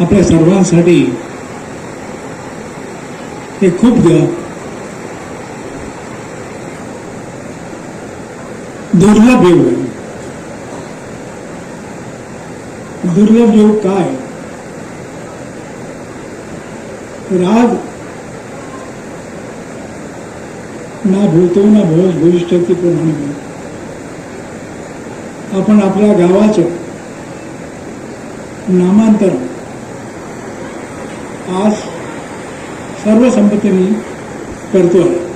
आपल्या सर्वांसाठी हे खूप ग- दुर्लभ योग आहे. दुर्लभ योग काय? तर आज ना भूतो ना भोज भविष्याची प्रमाणे. आपण आपल्या गावाचं नामांतर आज सर्व संपत्तीने आहे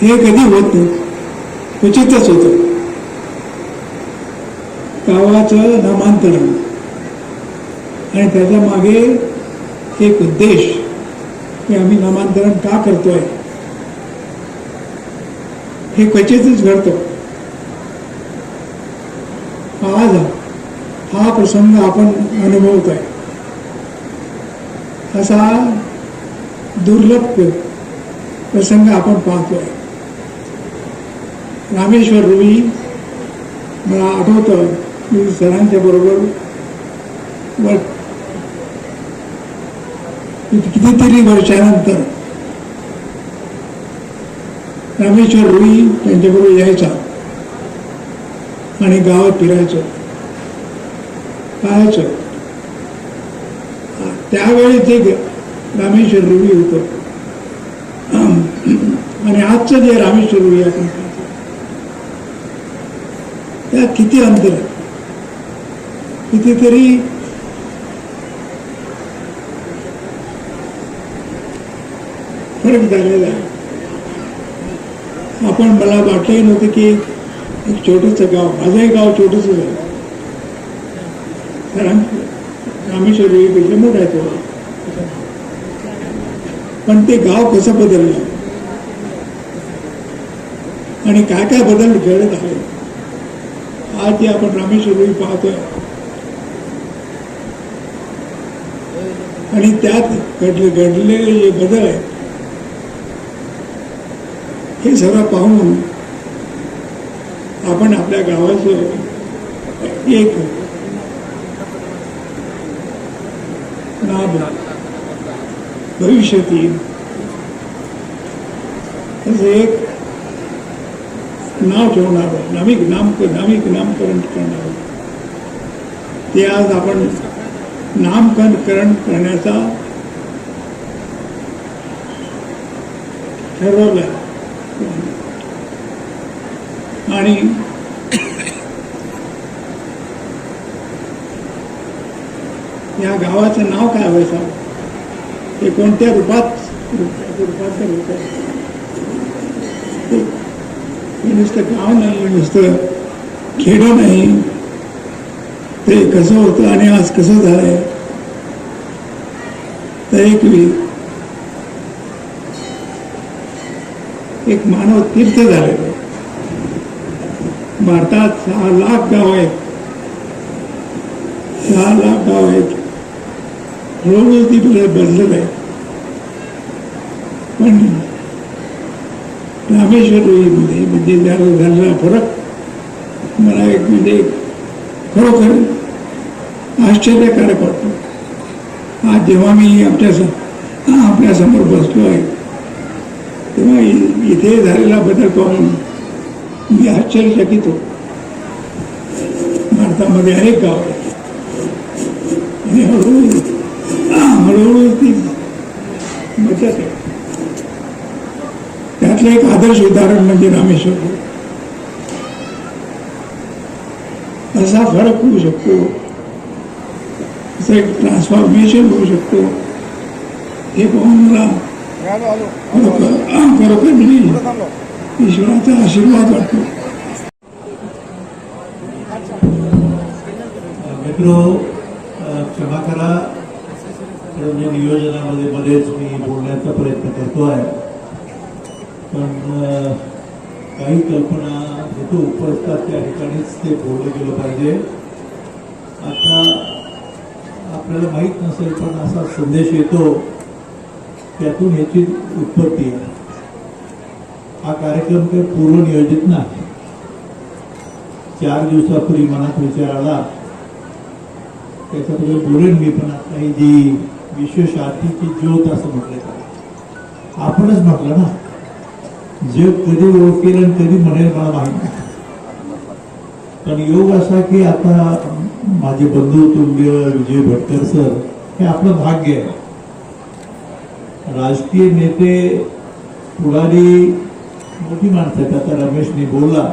हे कधी होत नाही क्वचितच होतं. गावाचं नामांतरण. आणि त्याच्यामागे एक उद्देश की आम्ही नामांतरण का करतोय हे क्वचितच घडतं. आज हा प्रसंग आपण अनुभवत आहे असा दुर्लभ प्रसंग आपण पाहतोय. रामेश्वर रुई मला आठवतं की सरांच्या बरोबर वर कितीतरी वर्षानंतर रामेश्वर रुई त्यांच्याबरोबर यायचा. आणि गावात फिरायचं. पाहायचं. त्यावेळी ते रामेश्वर रुई होतो. आणि आजचं जे रामेश्वर रुवी आपण पाहतो. किती अंतर. आहे कितीतरी फरक झालेला आहे. आपण मला वाटलंही नव्हतं की एक छोटंसं गाव माझंही गाव छोटंसं झालं. कारण रामेश्वर रुईपेक्षा मोठं आहे थोडं पण ते गाव कसं बदललं? आणि काय काय बदल घडत आहे आज जे आपण रामेश्वर पाहतोय. आणि त्यात घडले घडलेले जे बदल आहेत हे सगळं पाहून आपण आपल्या गावाचं एक नाव भविष्यातील येईल एक नाव ठेवणार नामिक नाम नामिक नामकरण करणार ते आज आपण नामकरण करण्याचा ठरवलं आणि या गावाचं नाव काय व्हायचं हे कोणत्या रूपात रूपांतर होत हे नुसतं गाव नाही नुसतं खेडं नाही. ते कसं होतं आणि आज कसं झालंय? तर एक एक मानव तीर्थ झालेलं भारतात सहा लाख गाव आहेत. सहा लाख गाव आहेत. हळूहळू ती बदल बदलत आहे. पण रामेश्वर रुईमध्ये म्हणजे त्याला झालेला फरक मला एक म्हणजे खरोखर आश्चर्यकारक वाटतो. आज जेव्हा मी आमच्या सम आपल्यासमोर बसलो आहे तेव्हा इथे झालेला बदल पाहून मी आश्चर्यचकित होतो भारतामध्ये अनेक गाव आणि हळूहळू हळूहळू ती बचत आहे त्यातलं एक आदर्श उदाहरण म्हणजे रामेश्वर. असा फरक होऊ शकतो. असं एक ट्रान्सफॉर्मेशन होऊ शकतो. हे पाहून मला खरोखर खरोखर ईश्वराचा आशीर्वाद वाटतो मित्र क्षमा करा. म्हणजे नियोजनामध्ये मध्येच मी बोलण्याचा प्रयत्न करतो आहे. पण काही कल्पना जिथे उपजतात त्या ठिकाणीच ते बोललं गेलं पाहिजे. आता आपल्याला माहीत नसेल पण असा संदेश येतो त्यातून ह्याची उत्पत्ती आहे. हा कार्यक्रम काही पूर्वनियोजित नाही. चार दिवसापूर्वी मनात विचार आला. त्याच्याबद्दल बोलेन मी पण आता ही जी विश्व ज्योत असं म्हटलं आपणच म्हटलं ना. जग कधी ओळखेल आणि कधी म्हणेल मला माहीत नाही. पण योग असा की आता माझे बंधू तुल्य विजय भटकर सर हे आपलं भाग्य आहे. राजकीय नेते पुढारी मोठी माणसं आहेत आता रमेशने बोलला.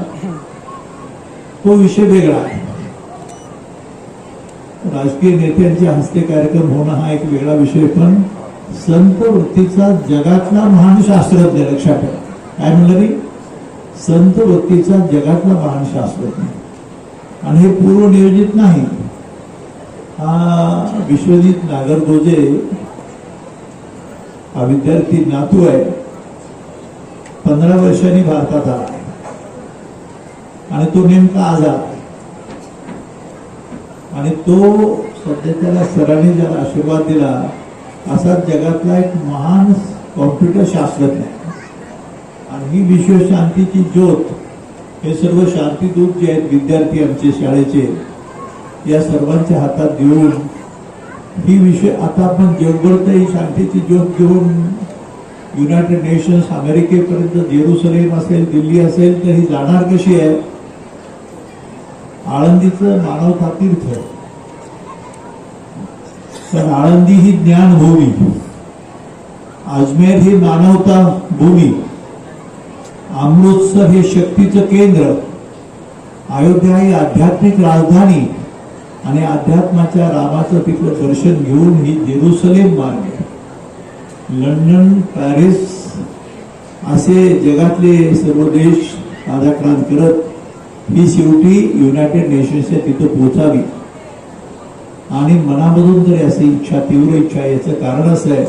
तो विषय वेगळा आहे. राजकीय नेत्यांचे हस्ते कार्यक्रम होणं हा एक वेगळा विषय पण संत वृत्तीचा जगातला महान शास्त्रज्ञ लक्षात ठेवा. काय म्हणलं मी संत वृत्तीचा जगातला महान शास्त्रज्ञ आणि हे पूर्वनियोजित नाही. हा विश्वजित नागरगोजे हा विद्यार्थी नातू आहे. पंधरा वर्षांनी भारतात आला आहे आणि तो नेमका आजार आहे. आणि तो सध्या त्याला सरांनी ज्याला आशीर्वाद दिला असा जगातला एक महान कॉम्प्युटर शास्त्रज्ञ आहे आणि ही विश्व शांतीची ज्योत हे सर्व शांतीदूत जे आहेत विद्यार्थी आमचे शाळेचे या सर्वांच्या हातात देऊन ही विषय आता आपण जगभर तरी ही शांतीची ज्योत घेऊन युनायटेड नेशन्स अमेरिकेपर्यंत जेरुसलेम असेल दिल्ली असेल तर ही जाणार कशी आहे? आळंदीचं मानवता तीर्थ. पण आळंदी ही ज्ञानभूमी अजमेर ही मानवता भूमी. अमृतसर हे शक्तीचं केंद्र. अयोध्या ही आध्यात्मिक राजधानी. आणि अध्यात्माच्या रामाचं तिथलं दर्शन घेऊन ही जेरुसलेम मार्ग आहे. लंडन पॅरिस असे जगातले सर्व देश राधाक्रांत करत ही शेवटी युनायटेड नेशन्सच्या तिथं पोहोचावी आणि मनामधून तरी अशी इच्छा तीव्र इच्छा आहे. याचं कारण असं आहे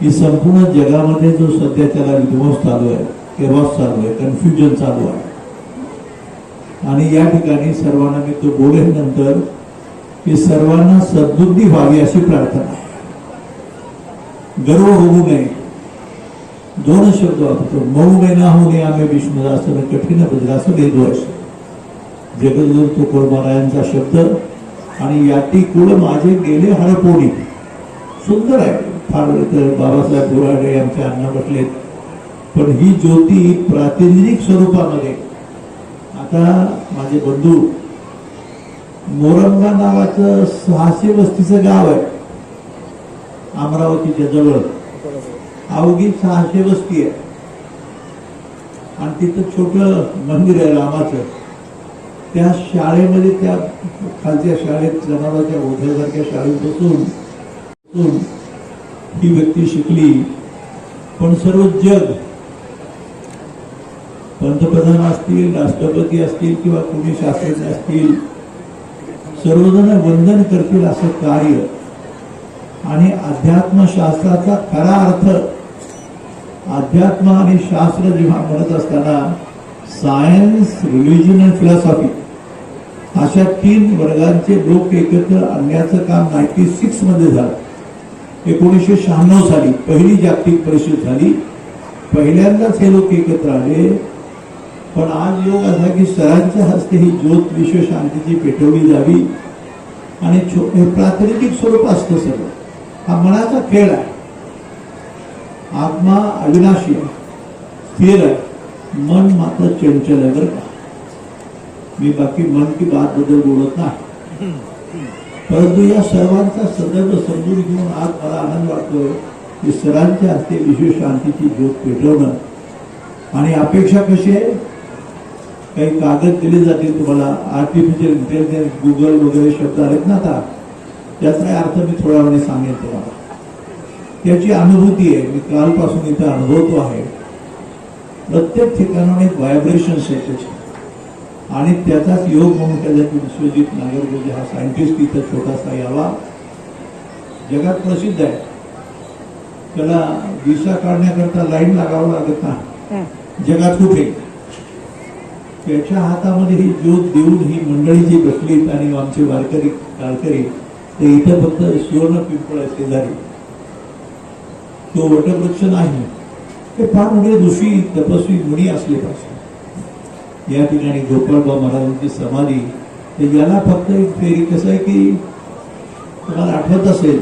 की संपूर्ण जगामध्ये जो सध्या त्याला विध्वंस चालू आहे केव्हाच चालू आहे कन्फ्युजन चालू आहे आणि या ठिकाणी सर्वांना मी तो बोलेन नंतर की सर्वांना सद्बुद्धी व्हावी अशी प्रार्थना आहे गर्व होऊ नये. दोन शब्द वापरतो. मऊ महिना होऊ नये आम्ही विष्णुदासन कठीण बजरासन हे दोष तुकोर तुकोरमारायांचा शब्द आणि याटी कुळ माझे गेले हरपोणी. सुंदर आहे. फार तर बाबासाहेब बोराडे आमच्या अण्णा म्हटलेत पण ही ज्योती प्रातिनिधिक स्वरूपामध्ये. आता माझे बंधू मोरंगा नावाचं सहाशे वस्तीचं गाव आहे. अमरावतीच्या जवळ. अवघी सहाशे वस्ती आहे. आणि तिथं छोट मंदिर आहे रामाचं. त्या शाळेमध्ये त्या खालच्या शाळेत जनावरांच्या ओझ्यासारख्या शाळेत बसून बसून ही व्यक्ती शिकली. पण सर्व जग पंतप्रधान असतील राष्ट्रपती असतील किंवा कोणी शास्त्रज्ञ असतील सर्वजण वंदन करतील असं कार्य. आणि अध्यात्मशास्त्राचा खरा अर्थ अध्यात्म आणि शास्त्र जेव्हा म्हणत असताना सायन्स रिलिजन अँड फिलॉसॉफी अशा तीन वर्गांचे लोक एकत्र आणण्याचं काम नाईन्टी सिक्समध्ये झालं. एकोणीसशे शहाण्णव साली पहिली जागतिक परिषद झाली. पहिल्यांदाच हे लोक एकत्र आले. पण आज योग असा की सरांच्या हस्ते ही ज्योत विश्व शांतीची पेटवली जावी आणि छो- हे प्रातिनिधिक स्वरूप असतं सर्व हा मनाचा खेळ आहे. आत्मा अविनाशी आहे. स्थिर आहे. मन मात्र चंचल आहे बरं का? मी बाकी मन की बात बद्दल बोलत नाही. परंतु या सर्वांचा संदर्भ समजून घेऊन आज मला आनंद वाटतो की सरांच्या हस्ते विश्व शांतीची ज्योत पेटवणं आणि अपेक्षा कशी आहे? काही कागद दिले जातील तुम्हाला? आर्टिफिशियल इंटेलिजन्स गुगल वगैरे शब्द आहेत ना आता. त्याचा अर्थ मी थोड्या वेळाने सांगेन तुम्हाला. त्याची अनुभूती आहे मी कालपासून इथं अनुभवतो आहे. प्रत्येक ठिकाणाहून एक व्हायब्रेशन्स आहे त्याचे आणि त्याचाच योग म्हणून त्याच्यात विश्वजित नागरगोजे हा सायंटिस्ट इथं छोटासा यावा. जगात प्रसिद्ध आहे. त्याला दिशा काढण्याकरता लाईन लागावं लागत नाही. जगात कुठे? त्याच्या हातामध्ये ही ज्योत देऊन ही मंडळी जी बसलीत आणि आमचे वारकरी गारकरी ते इथं फक्त सुवर्ण पिंपळ शेजारी. तो वटवृक्ष नाही. ते फार मोठे ऋषी तपस्वी मुनी असले पाहिजे. या ठिकाणी गोपाळबा महाराजांची समाधी तर याला फक्त एक फेरी कसं आहे की तुम्हाला आठवत असेल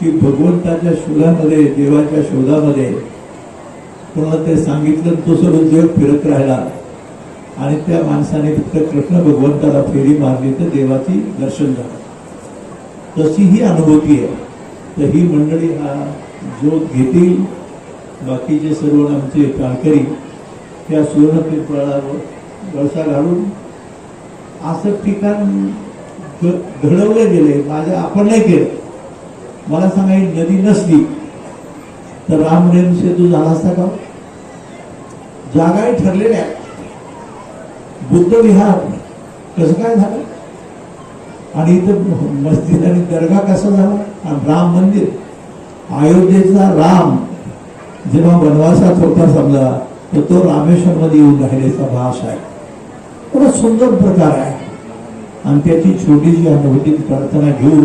की भगवंताच्या शोधामध्ये देवाच्या शोधामध्ये कोणाला ते सांगितलं तो सर्व जग फिरत राहिला. आणि त्या माणसाने फक्त कृष्ण भगवंताला फेरी मारली तर देवाची दर्शन झालं. तशी ही अनुभूती आहे. तर ही मंडळी हा जोत घेतील. बाकीचे सर्व आमचे काळकरी त्या सुवर्णपिंपळावर वळसा घालून असं ठिकाण घडवलं घडवले गेले. माझ्या आपण नाही केलं. मला सांगा ही नदी नसली तर रामरेम सेतू झाला असता का? जागाही ठरलेल्या बुद्ध विहार. कसं काय झालं? आणि इथं मस्जिद आणि दर्गा कसा झाला? आणि राम मंदिर. अयोध्येचा राम जेव्हा वनवासात होता समजा तर तो रामेश्वर मध्ये येऊन राहिल्याचा भास आहे. थोडा सुंदर प्रकार आहे. आणि त्याची छोटीशी अनुभूती प्रार्थना घेऊन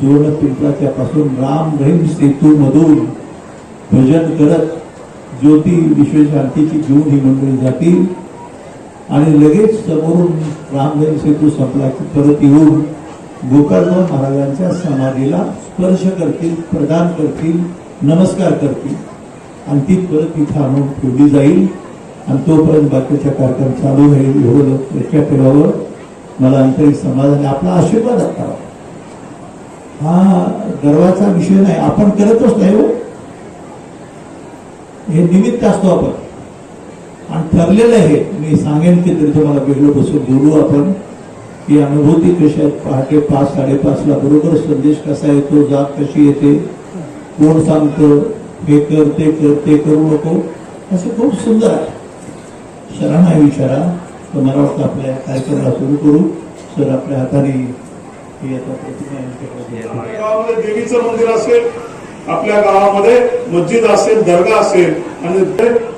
सुवर्ण पिंपळाच्या पासून राम रहीम सेतू मधून भजन करत ज्योती विश्वशांतीची घेऊन ही मंडळी जातील. आणि लगेच समोरून रामदेव सेतू संपला की परत येऊन गोकर्ण महाराजांच्या समाधीला स्पर्श करतील प्रदान करतील नमस्कार करतील. आणि ती परत तिथं आणून ठेवली जाईल. आणि तोपर्यंत बाकीच्या कार्यक्रम चालू होईल. एवढं लक्षात ठेवावं. मला आंतरिक समाधान आपला आशीर्वाद असावा. हा गर्वाचा विषय नाही. आपण करतच नाही हो. हे निमित्त असतो आपण. आणि ठरलेलं आहे. मी सांगेन की तरी तुम्हाला वेगळं बसून बोलू आपण. की अनुभूती कशी आहेत पहाटे पाच साडेपाचला बरोबर संदेश कसा येतो? जात कशी येते? कोण सांगतं? हे कर ते कर ते करू नको. असं खूप सुंदर आहे. शरा नाही विचारा. तर मला वाटतं आपल्या कार्यक्रमाला सुरू करू. सर आपल्या हाताने देवीचं मंदिर असेल आपल्या गावामध्ये मस्जिद असेल दर्गा असेल आणि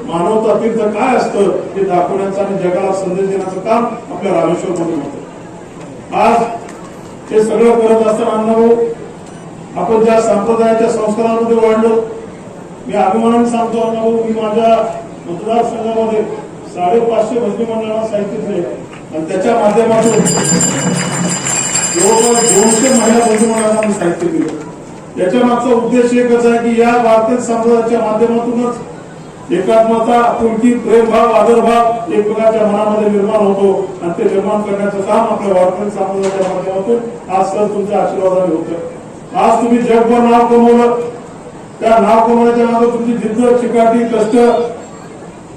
मानवता तीर्थ काय असतं हे दाखवण्याचं आणि जगाला संदेश देण्याचं काम आपल्या रामेश्वर मध्ये होत. आज हे सगळं करत असताना अण्णाभाऊ आपण ज्या संप्रदायाच्या संस्कारामध्ये वाढलो मी अभिमानाने सांगतो अण्णाभाऊ मी माझ्या मतदारसंघामध्ये साडेपाचशे भजनी मंडळाला साहित्य दिले आणि त्याच्या माध्यमातून जवळपास दोनशे महिला बंधुमानांना मी साहित्य दिलं. याच्या मागचा उद्देश एकच आहे की या भारतीय संप्रदायाच्या माध्यमातूनच एकात्मता आपुलकी प्रेमभाव आदरभाव एकमेकाच्या मनामध्ये निर्माण होतो. आणि ते निर्माण करण्याचं काम आपल्या वारकरी समाजाच्या माध्यमातून आज सर तुमच्या आशीर्वादाने होतं आज तुम्ही जगभर नाव कमवलं. त्या नाव कमवण्याच्या मागे तुमची जिद्द चिकाटी कष्ट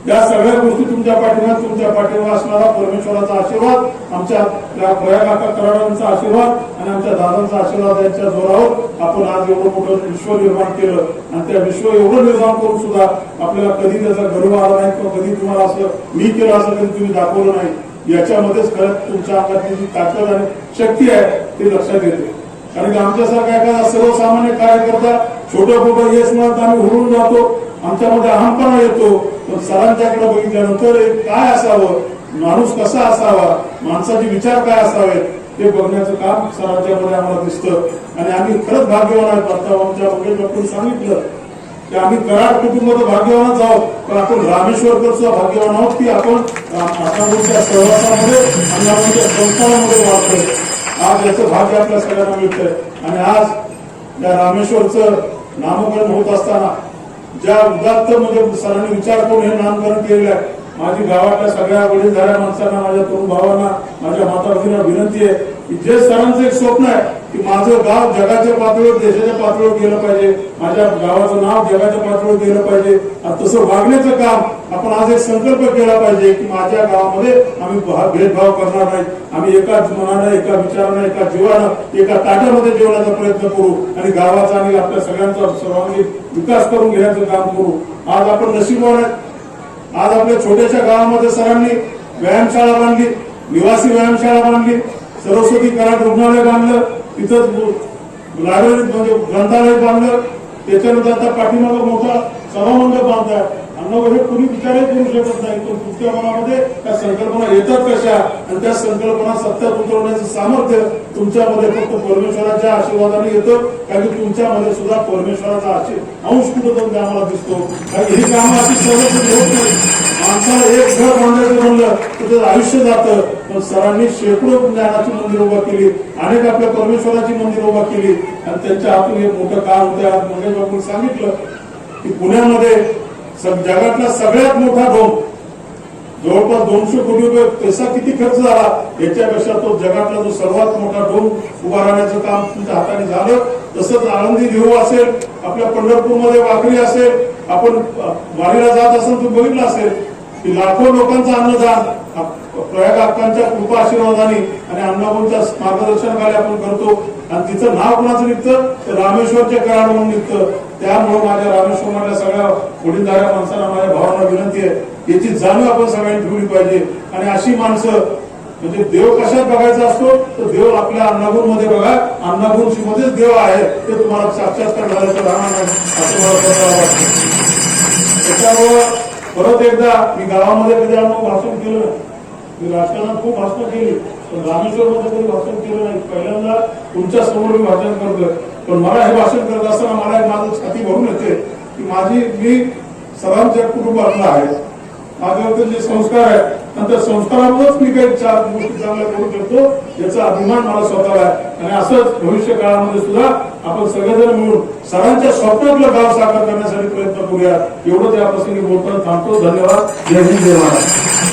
या सगळ्या गोष्टी तुमच्या पाठीवर तुमच्या पाठीवर असणारा परमेश्वराचा आशीर्वाद आमच्या या काका कराडांचा आशीर्वाद आणि आमच्या दादांचा आशीर्वाद यांच्या जोरावर आपण आज एवढं मोठं विश्व निर्माण केलं. आणि त्या विश्व एवढं निर्माण करून सुद्धा आपल्याला कधी त्याचा गर्व आला नाही किंवा कधी तुम्हाला असं मी केलं असं कधी तुम्ही दाखवलं नाही. याच्यामध्येच खरंच तुमच्या अंगातली जी ताकद आणि शक्ती आहे ती लक्षात येते. कारण की आमच्यासारखा एखादा सर्वसामान्य कार्यकर्ता छोटं मोठं यश म्हणत आम्ही हुरून जातो. आमच्यामध्ये अहमपणा येतो. पण सरांच्याकडे बघितल्यानंतर एक काय असावं? माणूस कसा असावा? माणसाचे विचार काय असावेत? ते बघण्याचं काम सरांच्यामध्ये आम्हाला दिसतं. आणि आम्ही खरंच भाग्यवान आहेत. आता आमच्या वगैरे डॉक्टर सांगितलं की आम्ही कराड कुटुंबात भाग्यवानच आहोत. पण आपण रामेश्वरकर सुद्धा भाग्यवान आहोत की आपण अण्णाभाऊच्या सहवासामध्ये अण्णाभाऊच्या संस्थानामध्ये वाढतोय. आज याचं भाग्य आपल्या सगळ्यांना मिळतंय. आणि आज या रामेश्वरचं नामकरण होत असताना ज्या उदात्त म्हणजे सरांनी विचार करून हे नामकरण केलेलं आहे माझी गावातल्या सगळ्या वडीलधाऱ्या माणसांना माझ्या तरुण भावांना माझ्या माता विनंती आहे की जे सरांचं एक स्वप्न आहे की माझं गाव जगाच्या पातळीवर देशाच्या पातळीवर गेलं पाहिजे. माझ्या गावाचं नाव जगाच्या पातळीवर गेलं पाहिजे. आणि तसं वागण्याचं काम आपण आज एक संकल्प केला पाहिजे की माझ्या गावामध्ये आम्ही भेदभाव करणार नाही. आम्ही एकाच मनानं एका विचारानं एका जीवानं एका ताट्यामध्ये जेवण्याचा प्रयत्न करू आणि गावाचा आणि आपल्या सगळ्यांचा सर्वांगीण विकास करून घेण्याचं काम करू. आज आपण नशीबवान आहेत. आज आपल्या छोट्याशा गावामध्ये सरांनी व्यायामशाळा बांधली निवासी व्यायामशाळा बांधली. सरस्वती कराड रुग्णालय बांधलं. तिथंच लायब्ररीत म्हणजे ग्रंथालय बांधलं त्याच्यानंतर आता पाठीमागं मोठा सभामंडप बांधतात आणि हे कुणी विचारही करू शकत नाही. पण तुमच्या मनामध्ये त्या संकल्पना येतात कशा? आणि त्या संकल्पना सत्यात उतरवण्याचं सामर्थ्य तुमच्यामध्ये फक्त परमेश्वराच्या आशीर्वादाने येतं. कारण की तुमच्यामध्ये सुद्धा परमेश्वराचा आशीर् अंश कुठं आम्हाला दिसतो. कारण ही कामं अशी सहज होत नाही माणसाला एक घर बांधायचं म्हणलं तर त्याचं आयुष्य जातं. पण सरांनी शेकडो ज्ञानाची मंदिर उभा केली अनेक आपल्या परमेश्वराची मंदिर उभा केली. आणि त्यांच्या हातून हे मोठं काम होतं. मंगेश बाबूंनी सांगितलं की पुण्यामध्ये जगातला सगळ्यात मोठा डोम जवळपास दोनशे कोटी रुपये पैसा किती खर्च झाला याच्यापेक्षा तो जगातला जो सर्वात मोठा डोम उभा राहण्याचं काम तुमच्या हाताने झालं. तसंच आळंदी देऊ असेल आपल्या पंढरपूरमध्ये वाकरी असेल आपण वारीला जात असेल तुम्ही बघितलं असेल की लाखो लोकांचं अन्नदान प्रयाग अक्कांच्या कृपा आशीर्वादाने आणि अण्णाभाऊंच्या मार्गदर्शनाखाली आपण करतो. आणि तिचं नाव कुणाचं निघतं? तर रामेश्वरचे कराड म्हणून निघतं. त्यामुळे माझ्या रामेश्वरमधल्या सगळ्या वडीलधाऱ्या माणसांना माझ्या भावांना विनंती आहे. याची जाणीव आपण सगळ्यांनी ठेवली पाहिजे. आणि अशी माणसं म्हणजे देव कशात बघायचा असतो? तर देव आपल्या अन्नागुणमध्ये बघा. अन्नागुण मध्येच देव आहे. ते तुम्हाला साक्षात्कार झाल्याचं राहणार नाही. असं मला वाटतं. त्याच्यामुळं परत एकदा मी गावामध्ये कधी आम्ही वाचून केलं मी राजकारणात खूप भाषण केली. पण रामेश्वरमध्ये कधी भाषण केलं नाही. पहिल्यांदा तुमच्यासमोर मी भाषण करतोय. पण मला हे भाषण करत असताना मला माझं छाती भरून येते की माझी मी सरांच्या कुटुंबातला आहे. माझ्यावरती जे संस्कार आहेत आणि त्या संस्कारामुळेच मी काही चार गोष्टी चांगल्या करू शकतो याचा अभिमान मला स्वतःला आहे. आणि असंच भविष्य काळामध्ये सुद्धा आपण सगळेजण मिळून सरांच्या स्वप्नातलं गाव साकार करण्यासाठी प्रयत्न करूया. एवढं त्या प्रसंगी बोलताना थांबतो. धन्यवाद. जय हिंद जय महाराज